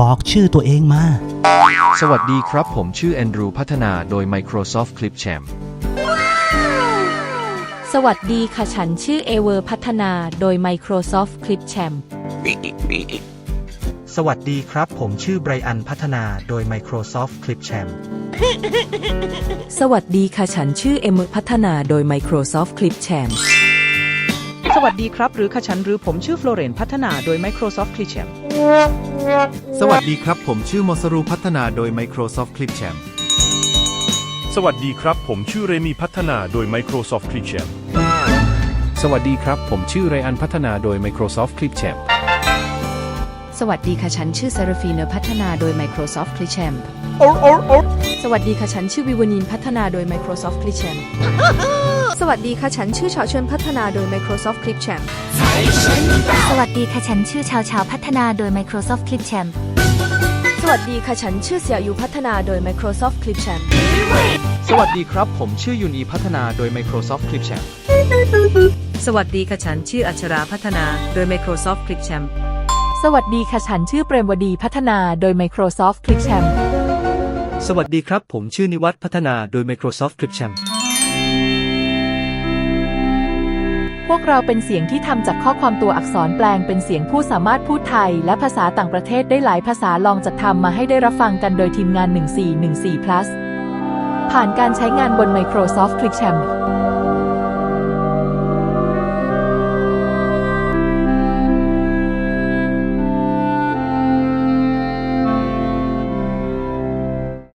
บอกชื่อตัวเองมา สวัสดีครับผมชื่อแอนดรูพัฒนาโดย Microsoft Clipchamp สวัสดีค่ะฉันชื่อเอเวอร์พัฒนาโดย Microsoft Clipchamp สวัสดีครับ ผมชื่อไบรอันพัฒนาโดย Microsoft Clipchamp สวัสดีค่ะฉันชื่อเอเมอร์พัฒนาโดย Microsoft Clipchamp ส วัสดีครับ หรือขฉันหรือผมชื่อฟลอเรนพัฒนาโดย Microsoft Clipchamp สวัสดีครับ ผมชื่อมอสรูพัฒนาโดย Microsoft Clipchamp สวัสดีครับ ผมชื่อเรมีพัฒนาโดย Microsoft Clipchamp สวัสดีครับ ผมชื่อไรอันพัฒนาโดย Microsoft Clipchamp สวัสดีค่ะฉันชื่อเซราฟีเนอร์พัฒนาโดย Microsoft Clipchamp สวัสดีค่ะฉันชื่อวิวนินพัฒนาโดย Microsoft Clipchamp สวัสดีค่ะฉันชื่อชอเชิญพัฒนาโดย Microsoft Clipchamp สวัสดีค่ะฉันชื่อชาวชาวพัฒนาโดย Microsoft Clipchamp สวัสดีค่ะฉันชื่อเสี่ยวยูพัฒนาโดย Microsoft Clipchamp สวัสดีครับ ผมชื่อยุนอีพัฒนาโดย Microsoft Clipchamp สวัสดีค่ะฉันชื่ออัชราพัฒนาโดย Microsoft Clipchamp สวัสดีค่ะฉันชื่อเปรมวดีพัฒนาโดย Microsoft Clipchamp สวัสดีครับ ผมชื่อนิวัฒน์พัฒนาโดย Microsoft Clipchamp พวกเราเป็นเสียงที่ทำจากข้อความตัวอักษรแปลงเป็นเสียงผู้สามารถพูดไทย และภาษาต่างประเทศได้หลายภาษาลองจัดทำมาให้ได้รับฟังกันโดยทีมงาน 1414 plus ผ่านการใช้งานบน Microsoft Clipchamp